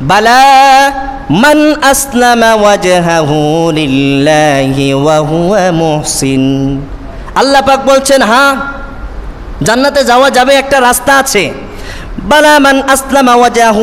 বালা মান ওয়া মুহসিন। আল্লাহ পাক বলছেন হ্যাঁ জান্নাতে যাওয়া যাবে, একটা রাস্তা আছে। বালা মান আসলামা ওয়াজহাহু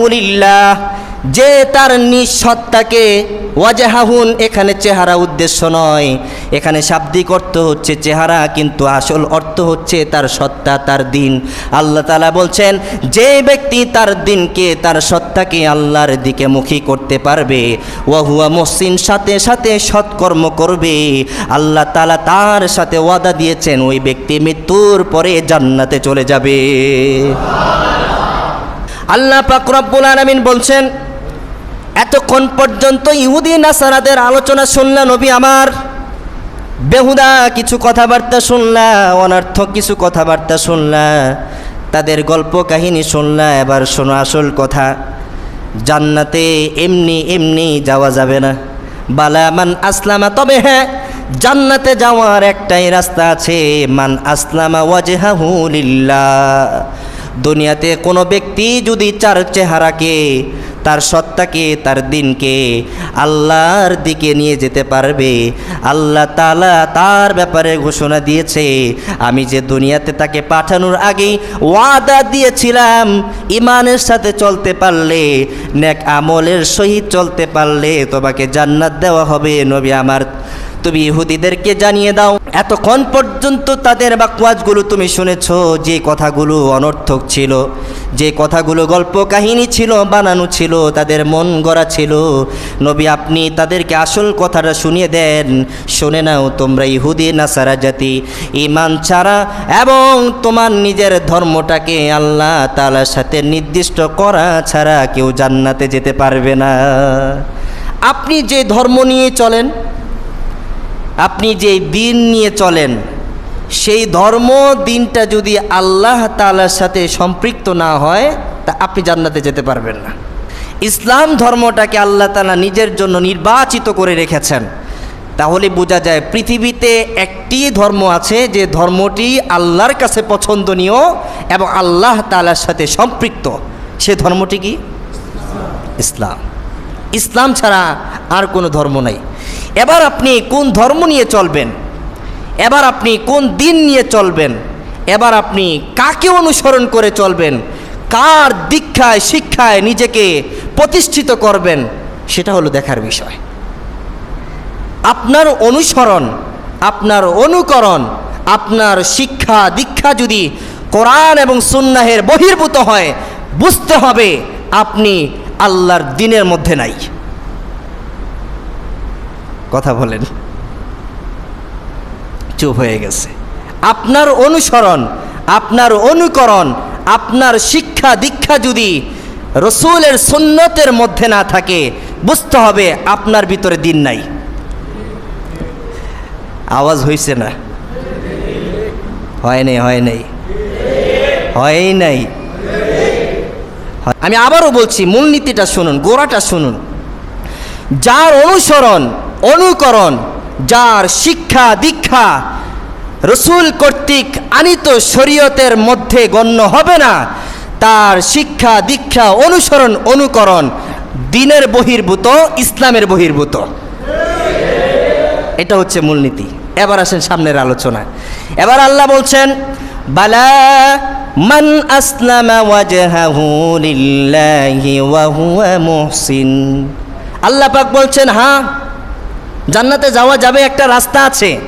যে তার নিঃসত্তাকে ওয়াজাহাহুন, এখানে চেহারা উদ্দেশ্য নয়। এখানে শাব্দিক অর্থ হচ্ছে চেহারা, কিন্তু আসল অর্থ হচ্ছে তার সত্তা, তার দিন। আল্লাহ তালা বলছেন, যে ব্যক্তি তার দিনকে, তার সত্তাকে আল্লাহর দিকে মুখী করতে পারবে, ওয়াহুয়া মসিন সাথে সাথে সৎকর্ম করবে। আল্লাহ তালা তার সাথে ওয়াদা দিয়েছেন, ওই ব্যক্তি মৃত্যুর পরে জান্নাতে চলে যাবে। আল্লাহ পাক রব্বুল আলামিন বলছেন এতক্ষণ পর্যন্ত ইহুদি নাসারাদের আলোচনা শুনলা নবী আমার। বেহুদা কিছু কথাবার্তা শুনলা, অনর্থক কিছু কথাবার্তা শুনলা, তাদের গল্প কাহিনী শুনলা, এবার শোনো আসল কথা। জান্নাতে এমনি এমনি যাওয়া যাবে না। বালা মান আসলামা, তবে হ্যাঁ জান্নাতে যাওয়ার একটাই রাস্তা আছে, মান আসলামা ওয়াজহাহু লিল্লাহ। দুনিয়াতে কোনো ব্যক্তি যদি চার চেহারাকে, তার সত্তাকে, তার দিনকে আল্লাহর দিকে নিয়ে যেতে পারবে, আল্লাহ তালা তার ব্যাপারে ঘোষণা দিয়েছে। আমি যে দুনিয়াতে তাকে পাঠানোর আগেই ওয়াদা দিয়েছিলাম ইমানের সাথে চলতে পারলে, নেক আমলের সহিত চলতে পারলে তোমাকে জান্নাত দেওয়া হবে। নবী আমার, তুমি ইহুদিদেরকে জানিয়ে দাও। এতক্ষণ পর্যন্ত তাদের বাকওয়াজগুলো তুমি শুনেছ, যে কথাগুলো অনর্থক ছিল, যে কথাগুলো গল্প কাহিনী ছিল, বানানো ছিল, তাদের মন গড়া ছিল। নবী, আপনি তাদেরকে আসল কথাটা শুনিয়ে দেন। শুনে নাও, তোমরা ইহুদি, নাসারা জাতি ইমান ছাড়া এবং তোমার নিজের ধর্মটাকে আল্লাহ তালার সাথে নির্দিষ্ট করা ছাড়া কেউ জান্নাতে যেতে পারবে না। আপনি যে ধর্ম নিয়ে চলেন আপনি যে দিন নিয়ে চলেন, সেই ধর্ম দিনটা যদি আল্লাহ তালার সাথে সম্পৃক্ত না হয়, তা আপনি জান্নাতে যেতে পারবেন না। ইসলাম ধর্মটাকে আল্লাহ তালা নিজের জন্য নির্বাচিত করে রেখেছেন। তাহলে বোঝা যায় পৃথিবীতে একটি ধর্ম আছে যে ধর্মটি আল্লাহর কাছে পছন্দনীয় এবং আল্লাহ তালার সাথে সম্পৃক্ত। সে ধর্মটি কি? ইসলাম। ইসলাম ছাড়া আর কোনো ধর্ম নাই। এবার আপনি কোন ধর্ম নিয়ে চলবেন? এবার আপনি কোন দিন নিয়ে চলবেন? এবার আপনি কাকে অনুসরণ করে চলবেন? কার দীক্ষায়, শিক্ষায় নিজেকে প্রতিষ্ঠিত করবেন? সেটা হলো দেখার বিষয়। আপনার অনুসরণ, আপনার অনুকরণ, আপনার শিক্ষা, দীক্ষা যদি কোরআন এবং সুন্নাহের বহির্ভূত হয়, বুঝতে হবে আপনি আল্লাহর দিনের মধ্যে নাই। কথা বলেন। চুপ হয়ে গেছে। আপনার অনুসরণ, আপনার অনুকরণ, আপনার শিক্ষা দীক্ষা যদি রসুলের সুন্নতের মধ্যে না থাকে, বুঝতে হবে আপনার ভিতরে দিন নাই। আওয়াজ হয়েছে না? হয় নাই হয় নাই। হয় নাই। আমি আবারও বলছি, মূলনীতিটা শুনুন, গোড়াটা শুনুন। যার অনুসরণ অনুকরণ, যার শিক্ষা, দীক্ষা রসুল কর্তৃক আনিত শরীয়তের মধ্যে গণ্য হবে না, তার শিক্ষা, দীক্ষা অনুসরণ, অনুকরণ দিনের বহির্ভূত, ইসলামের বহির্ভূত। এটা হচ্ছে মূলনীতি এবার আসেন সামনের আলোচনা এবার আল্লাহ বলছেন, বালা মান আসলামা ওয়া হুয়া আল্লাহ পাক বলছেন হ্যাঁ জান্নাতে যাওয়া যাবে একটা রাস্তা আছে।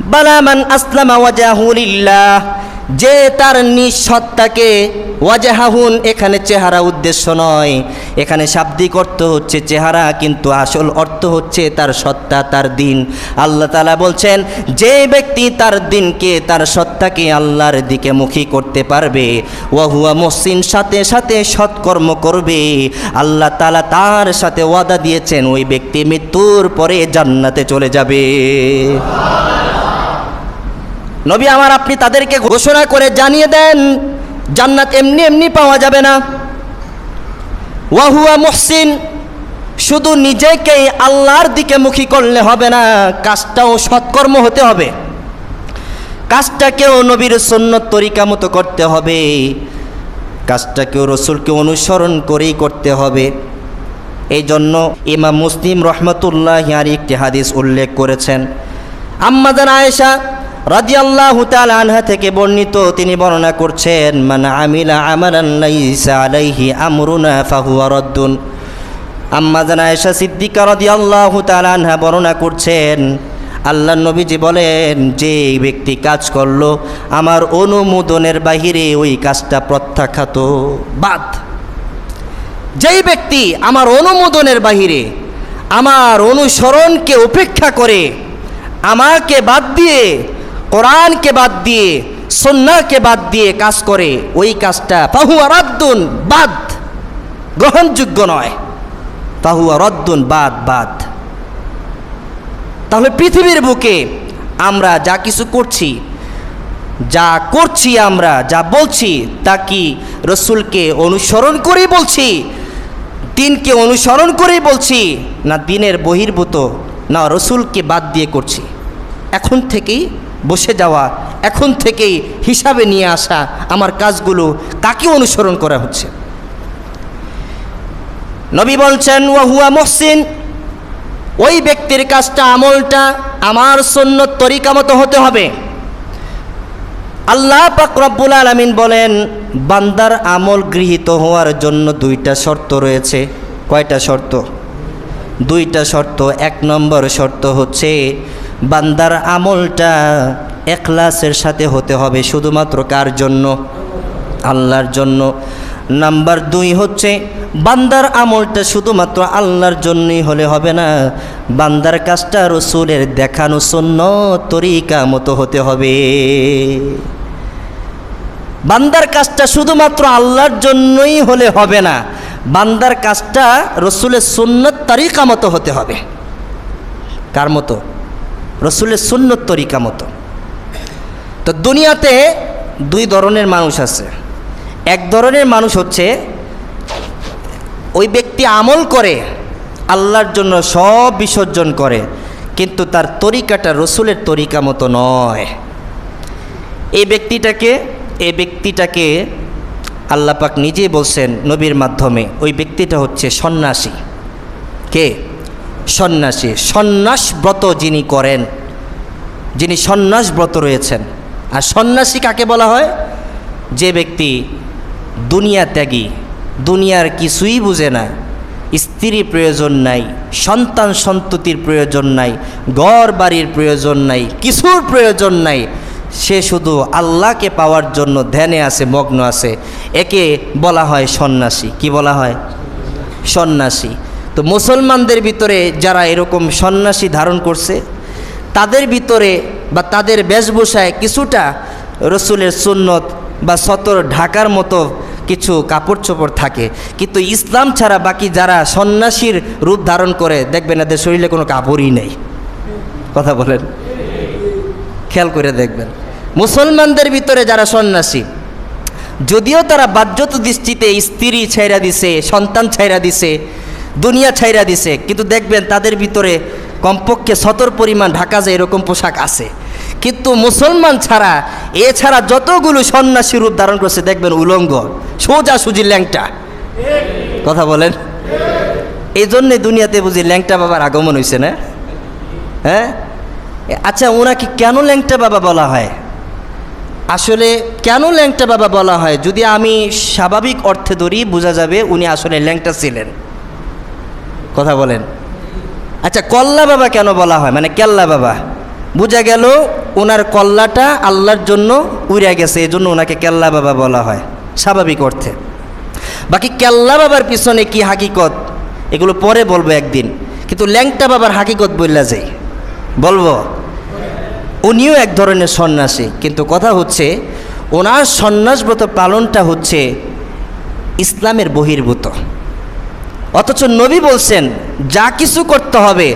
বালা মান আসলামা ওয়াজহাহু লিল্লাহ। যে তার নিঃসত্তাকে ওয়াজাহাহুন, এখানে চেহারা উদ্দেশ্য নয়। এখানে শাব্দিক অর্থ হচ্ছে চেহারা, কিন্তু আসল অর্থ হচ্ছে তার সত্তা, তার দিন। আল্লাহ তালা বলছেন, যে ব্যক্তি তার দিনকে, তার সত্তাকে আল্লাহর দিকে মুখী করতে পারবে, ওয়াহুয়া মসিন সাথে সাথে সৎকর্ম করবে। আল্লাহ তালা তার সাথে ওয়াদা দিয়েছেন, ওই ব্যক্তি মৃত্যুর পরে জান্নাতে চলে যাবে। নবী আমার, আপনি তাদেরকে ঘোষণা করে জানিয়ে দেন, জান্নাত এমনি এমনি পাওয়া যাবে না। ওয়াহুয়া মুহসিন, শুধু নিজেকেই আল্লাহর দিকে মুখী করলে হবে না, কাজটাও সৎকর্ম হতে হবে। কাজটাকেও নবীর সন্ন্যত তরিকা মতো করতে হবে, কাজটাকেও রসুলকে অনুসরণ করেই করতে হবে। এই জন্য ইমাম মুসলিম রহমতুল্লাহ আর একটি হাদিস উল্লেখ করেছেন। আম্মাদান আয়েশা রাদিয়াল্লাহু তাআলা আনহা থেকে বর্ণিত তিনি বর্ণনা করছেন, মান আমিলা আমালান লাইসা আলাইহি আমরুনা ফাহুয়া রাদ্দুন। আম্মাদান আয়েশা সিদ্দিকা রাদিয়াল্লাহু তাআলা আনহা বর্ণনা করছেন আল্লাহ নবীজি বলেন, যে ব্যক্তি কাজ করল, আমার অনুমোদনের বাহিরে ওই কাজটা প্রত্যাখ্যাত বাদ। যেই ব্যক্তি আমার অনুমোদনের বাহিরে আমার অনুসরণকে উপেক্ষা করে, আমাকে বাদ দিয়ে কোরআনকে বাদ দিয়ে সন্নাকে বাদ দিয়ে কাজ করে, ওই কাজটা পাহুয়া রদ্দুন বাদ। গ্রহণযোগ্য নয়। পাহুয়া রদ্দুন বাদ বাদ। তাহলে পৃথিবীর বুকে আমরা যা কিছু করছি, যা করছি আমরা, যা বলছি, তা কি রসুলকে অনুসরণ করেই বলছি? দিনকে অনুসরণ করেই বলছি? না দিনের বহির্ভূত, না রসুলকে বাদ দিয়ে করছি? এখন থেকেই বসে যাওয়া, এখন থেকেই হিসাবে নিয়ে আসা আমার কাজগুলো কাকে অনুসরণ করা হচ্ছে? নবী বলছেন, ওয়াহুয়া মহসিন, ওই ব্যক্তির কাজটা, আমলটা আমার সন্ন্যত তরিকা মতো হতে হবে। আল্লাহ পাক রব্বুল আলামিন বলেন, বান্দার আমল গৃহীত হওয়ার জন্য দুইটা শর্ত রয়েছে। কয়টা শর্ত? দুইটা শর্ত। এক নম্বর শর্ত হচ্ছে বান্দার আমলটা এখলাসের সাথে হতে হবে, শুধুমাত্র কার জন্য? আল্লাহর জন্য। নাম্বার দুই হচ্ছে, বান্দার আমলটা শুধুমাত্র আল্লাহর জন্যই হলে হবে না, বান্দার কাজটা রসুলের দেখানো শূন্য তরিকা মতো হতে হবে। বান্দার কাজটা শুধুমাত্র আল্লাহর জন্যই হলে হবে না, বান্দার কাজটা রসুলের সুন্নত তরিকা মতো হতে হবে। কার মতো? রসুলের সুন্নত তরিকা মতো। তো দুনিয়াতে দুই ধরনের মানুষ আছে। এক ধরনের মানুষ হচ্ছে, ওই ব্যক্তি আমল করে, আল্লাহর জন্য সব বিসর্জন করে, কিন্তু তার তরিকাটা রসুলের তরিকা মতো নয়। এই ব্যক্তিটাকে এই ব্যক্তিটাকে আল্লাপাক নিজেই বলছেন নবীর মাধ্যমে, ওই ব্যক্তিটা হচ্ছে সন্ন্যাসী। কে? সন্ন্যাসী। সন্ন্যাস ব্রত যিনি করেন, যিনি সন্ন্যাস ব্রত রয়েছেন। আর সন্ন্যাসী কাকে বলা হয়? যে ব্যক্তি দুনিয়া ত্যাগী, দুনিয়ার কিছুই বুঝে না স্ত্রী প্রয়োজন নাই, সন্তান সন্ততির প্রয়োজন নাই, ঘর বাড়ির প্রয়োজন নাই, কিছুর প্রয়োজন নাই, সে শুধু আল্লাহকে পাওয়ার জন্য ধ্যানে আছে, মগ্ন আছে। একে বলা হয় সন্ন্যাসী। কি বলা হয়? সন্ন্যাসী। তো মুসলমানদের ভিতরে যারা এরকম সন্ন্যাসী ধারণ করছে, তাদের ভিতরে বা তাদের বেশভূষায় কিছুটা রসুলের সুন্নত বা সতর ঢাকার মতো কিছু কাপড় চোপড় থাকে। কিন্তু ইসলাম ছাড়া বাকি যারা সন্ন্যাসীর রূপ ধারণ করে, দেখবেন এদের শরীরে কোনো কাপড়ই নেই। কথা বলেন? খেয়াল করে দেখবেন। মুসলমানদের ভিতরে যারা সন্ন্যাসী, যদিও তারা বাহ্যত দৃষ্টিতে স্ত্রী ছাইরা দিছে, সন্তান ছাইরা দিছে দুনিয়া ছাইরা দিছে। কিন্তু দেখবেন তাদের ভিতরে কমপক্ষে সতর পরিমাণ ঢাকা যায় এরকম পোশাক আছে। কিন্তু মুসলমান ছাড়া, এছাড়া যতগুলো সন্ন্যাসী রূপ ধারণ করছে, দেখবেন উলঙ্গ, সোজা সুজি ল্যাংটা। কথা বলেন? এই জন্যে দুনিয়াতে বুঝি ল্যাংটা বাবার আগমন হয়েছে না? হ্যাঁ? আচ্ছা ওনাকে কেন ল্যাংটা বাবা বলা হয়? আসলে কেন ল্যাংটা বাবা বলা হয়? যদি আমি স্বাভাবিক অর্থে ধরি, বোঝা যাবে উনি আসলে ল্যাংটা ছিলেন। কথা বলেন। আচ্ছা কল্লা বাবা কেন বলা হয়? মানে কেল্লা বাবা। বোঝা গেল ওনার কল্লাটা আল্লাহর জন্য উড়ে গেছে এই জন্য ওনাকে কেল্লা বাবা বলা হয়। স্বাভাবিক অর্থে। বাকি কেল্লা বাবার পিছনে কি হাকিকত? এগুলো পরে বলব একদিন। কিন্তু ল্যাংটা বাবার হাকিকত বললা যাই। বলব, উনিও এক ধরনের সন্ন্যাসী, কিন্তু কথা হচ্ছে ওনার সন্ন্যাসব্রত পালনটা হচ্ছে ইসলামের বহির্ভূত। অথচ নবী বলছেন, যা কিছু করতে হবে,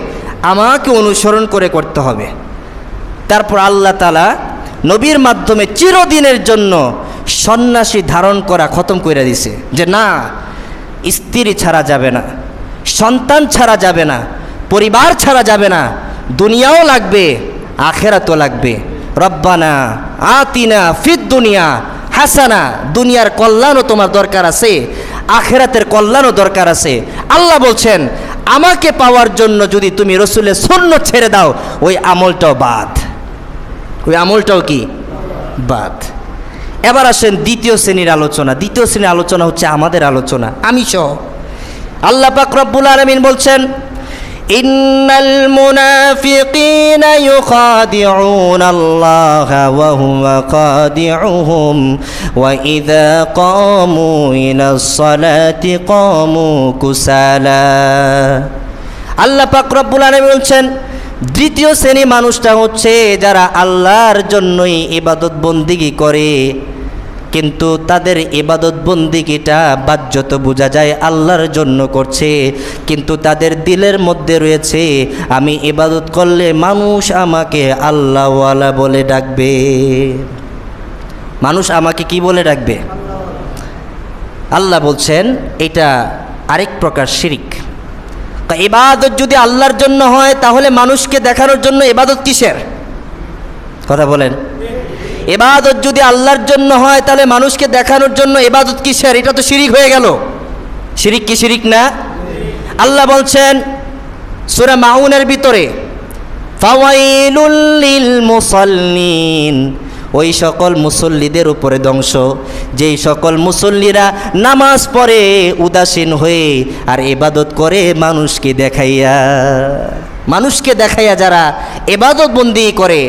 আমাকে অনুসরণ করে করতে হবে। তারপর আল্লাহ তালা নবীর মাধ্যমে চিরদিনের জন্য সন্ন্যাসী ধারণ করা খতম করে দিছে যে না, স্ত্রী ছাড়া যাবে না, সন্তান ছাড়া যাবে না, পরিবার ছাড়া যাবে না, দুনিয়াও লাগবে, আখেরাতও লাগবে। রব্বানা আতিনা ফিদ দুনিয়া হাসানা, দুনিয়ার কল্যাণও তোমার দরকার আছে আখেরাতের কল্যাণও দরকার আছে। আল্লাহ বলছেন, আমাকে পাওয়ার জন্য যদি তুমি রসুলের শূন্য ছেড়ে দাও, ওই আমলটাও বাদ। ওই আমলটাও কি? বাদ। এবার আসেন দ্বিতীয় শ্রেণির আলোচনা। দ্বিতীয় শ্রেণির আলোচনা হচ্ছে আমাদের আলোচনা। আমি সহ। আল্লাহ পাক রব্বুল আলমিন বলছেন ইউখাদিউনা আল্লাহ ওয়া হুয়া খাদিউহুম ওয়া ইযা কামু ইলাস সালাতি কামু কুসালা। আল্লাহ পাক রব্বুল আলামিন বলছেন, দ্বিতীয় শ্রেণি মানুষটা হচ্ছে যারা আল্লাহর জন্যই ইবাদত বন্দিগি করে। কিন্তু তাদের ইবাদত বন্দিগিটা বাহ্যত বোঝা যায় আল্লাহর জন্য করছে। কিন্তু তাদের দিলের মধ্যে রয়েছে, আমি ইবাদত করলে মানুষ আমাকে আল্লাহওয়ালা বলে ডাকবে। মানুষ আমাকে কি বলে ডাকবে? আল্লাহ বলছেন, এটা আরেক প্রকার শিরিক। ইবাদত যদি আল্লাহর জন্য হয়, তাহলে মানুষকে দেখানোর জন্য ইবাদত কিসের? কথা বলেন। এবাদত যদি আল্লাহর জন্য হয়, তাহলে মানুষকে দেখানোর জন্য এবাদত কি স্যার এটা তো শিরিক হয়ে গেল। শিরিক কি শিরিক না? আল্লাহ বলছেন, সুরা মাউনের ভিতরে, ফাওয়াইলুল লিল মুসাল্লিন। ওই সকল মুসল্লিদের উপরে ধ্বংস। যেই সকল মুসল্লিরা নামাজ পড়ে, উদাসীন হয়ে আর এবাদত করে মানুষকে দেখাইয়া মানুষকে দেখাইয়া যারা এবাদত বন্দি করে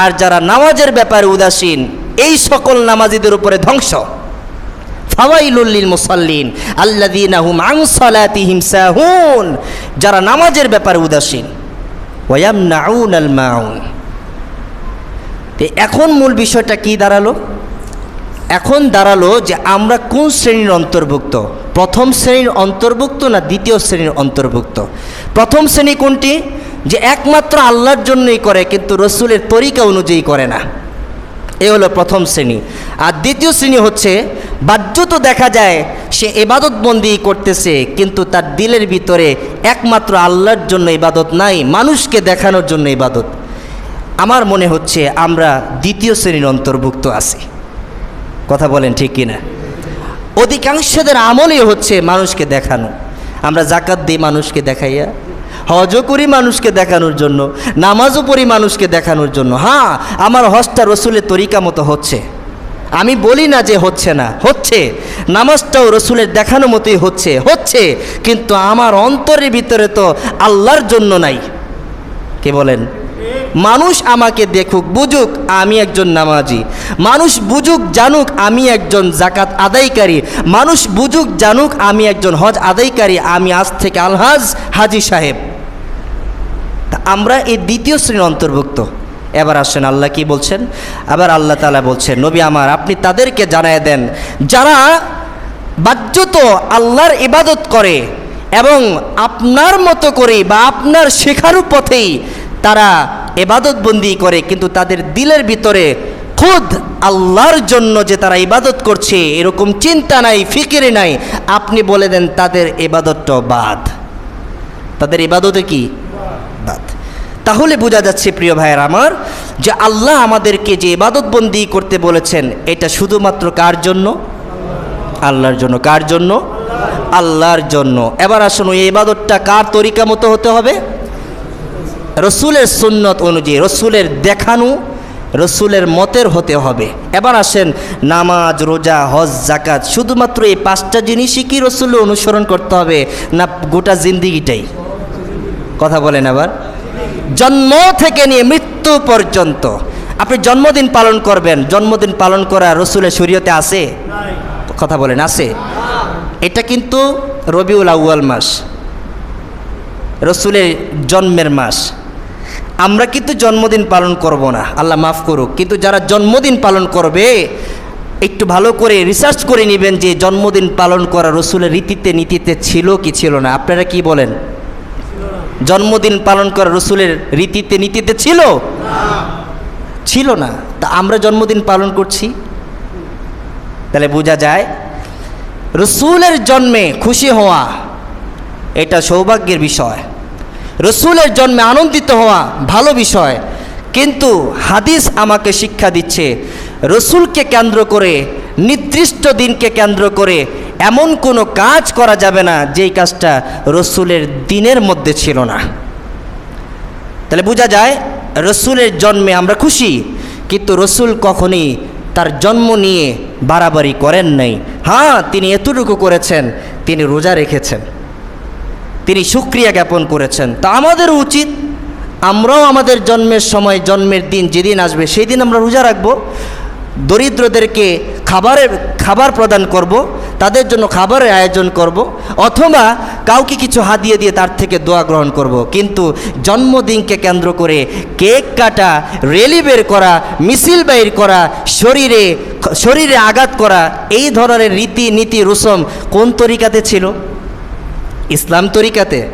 আর যারা নামাজের ব্যাপারে উদাসীন, এই সকল নামাজিদের উপরে ধ্বংস। ফাওয়াইলুল্লিল মুসাল্লিন, আল্লাযীনা হুম আন সালাতিহিম সাহুন, যারা নামাজের ব্যাপারে উদাসীন। ওয়ায়ামনাউন আল মাউন তো এখন মূল বিষয়টা কি দাঁড়াল? এখন দাঁড়াল যে আমরা কোন শ্রেণির অন্তর্ভুক্ত? প্রথম শ্রেণির অন্তর্ভুক্ত না দ্বিতীয় শ্রেণির অন্তর্ভুক্ত? প্রথম শ্রেণি কোনটি? যে একমাত্র আল্লাহর জন্যই করে কিন্তু রসুলের তরিকা অনুযায়ী করে না। এ হলো প্রথম শ্রেণি। আর দ্বিতীয় শ্রেণি হচ্ছে বাহ্যত দেখা যায়, সে এবাদত বন্দি করতেছে, কিন্তু তার দিলের ভিতরে একমাত্র আল্লাহর জন্য ইবাদত নাই, মানুষকে দেখানোর জন্য ইবাদত। আমার মনে হচ্ছে আমরা দ্বিতীয় শ্রেণির অন্তর্ভুক্ত আছি। কথা বলেন ঠিক কিনা? অধিকাংশদের আমলই হচ্ছে মানুষকে দেখানো। আমরা জাকাত দিই মানুষকে দেখাইয়া, হজও করি মানুষকে দেখানোর জন্য, নামাজও পড়ি মানুষকে দেখানোর জন্য। হ্যাঁ আমার হজটা রসুলের তরিকা মতো হচ্ছে। আমি বলি না যে হচ্ছে না, হচ্ছে। নামাজটাও রসুলের দেখানো মতোই হচ্ছে হচ্ছে। কিন্তু আমার অন্তরের ভিতরে তো আল্লাহর জন্য নাই। কে বলেন? মানুষ আমাকে দেখুক, বুঝুক, আমি একজন নামাজি। মানুষ বুঝুক, জানুক, আমি একজন জাকাত আদায়কারী। মানুষ বুঝুক, জানুক, আমি একজন হজ আদায়কারী, আমি আজ থেকে আলহাজ হাজি সাহেব। আমরা এই দ্বিতীয় শ্রেণির অন্তর্ভুক্ত। এবার আসেন আল্লাহ কি বলছেন? আবার আল্লাহ তালা বলছেন, নবী আমার, আপনি তাদেরকে জানায় দেন, যারা বাহ্যত আল্লাহর ইবাদত করে এবং আপনার মতো করে বা আপনার শেখারও পথেই তারা এবাদত বন্দি করে, কিন্তু তাদের দিলের ভিতরে খুদ আল্লাহর জন্য যে তারা ইবাদত করছে, এরকম চিন্তা নাই, ফিকিরে নাই। আপনি বলে দেন, তাদের এবাদতটাও বাদ। তাদের ইবাদতে কি? বাদ। তাহলে বোঝা যাচ্ছে, প্রিয় ভাইয়ের আমার, যে আল্লাহ আমাদেরকে যে ইবাদতবন্দি করতে বলেছেন, এটা শুধুমাত্র কার জন্য? আল্লাহর জন্য। কার জন্য? আল্লাহর জন্য। এবার আসুন, ওই ইবাদতটা কার তরিকা মতো হতে হবে? রসুলের সুন্নত অনুযায়ী, রসুলের দেখানো, রসুলের মতের হতে হবে। এবার আসেন, নামাজ, রোজা, হজ জাকাত শুধুমাত্র এই পাঁচটা জিনিসই কি রসুলের অনুসরণ করতে হবে, না গোটা জিন্দিগিটাই? কথা বলেন আবার। জন্ম থেকে নিয়ে মৃত্যু পর্যন্ত। আপনি জন্মদিন পালন করবেন, জন্মদিন পালন করা রসুলের শরীয়তে আছে? কথা বলেন, আছে। এটা কিন্তু রবিউল আউয়াল মাস, রসুলের জন্মের মাস। আমরা কিন্তু জন্মদিন পালন করব না। আল্লাহ মাফ করুক। কিন্তু যারা জন্মদিন পালন করবে, একটু ভালো করে রিসার্চ করে নেবেন যে জন্মদিন পালন করা রসুলের রীতিতে, নীতিতে ছিল কি ছিল না। আপনারা কি বলেন? জন্মদিন পালন করা রসুলের রীতিতে, নীতিতে ছিল? ছিল না। তা আমরা জন্মদিন পালন করছি? তাহলে বোঝা যায়, রসুলের জন্মে খুশি হওয়া এটা সৌভাগ্যের বিষয়। রসুলের জন্মে আনন্দিত হওয়া ভালো বিষয়। কিন্তু হাদিস আমাকে শিক্ষা দিচ্ছে, রসুলকে কেন্দ্র করে, নির্দিষ্ট দিনকে কেন্দ্র করে এমন কোনো কাজ করা যাবে না যেই কাজটা রসুলের দিনের মধ্যে ছিল না। তাহলে বোঝা যায়, রসুলের জন্মে আমরা খুশি, কিন্তু রসুল কখনই তার জন্ম নিয়ে বাড়াবাড়ি করেন নাই। হ্যাঁ তিনি এতটুকু করেছেন, তিনি রোজা রেখেছেন। তিনি সুক্রিয়া জ্ঞাপন করেছেন। তা আমাদের উচিত, আমরাও আমাদের জন্মের সময়, জন্মের দিন যেদিন আসবে সেই দিন আমরা রোজা রাখব, দরিদ্রদেরকে খাবারের খাবার প্রদান করব, তাদের জন্য খাবারের আয়োজন করব, অথবা কাউকে কিছু হাদিয়ে দিয়ে তার থেকে দোয়া গ্রহণ করব। কিন্তু জন্মদিনকে কেন্দ্র করে কেক কাটা, রেলি বের করা, মিছিল বাইর করা, শরীরে শরীরে আঘাত করা, এই ধরনের রীতি নীতি রুসম কোন তরিকাতে ছিল? ইসলাম তরিকাতে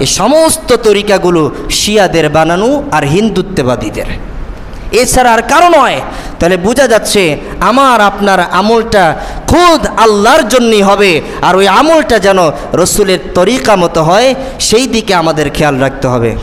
এই সমস্ত তরিকাগুলো শিয়াদের বানানো আর হিন্দুত্ববাদীদের। এছাড়া আর কারও নয়। তাহলে বোঝা যাচ্ছে আমার, আপনার আমলটা খুদ আল্লাহর জন্যই হবে, আর ওই আমলটা যেন রসুলের তরিকা মতো হয়, সেই দিকে আমাদের খেয়াল রাখতে হবে।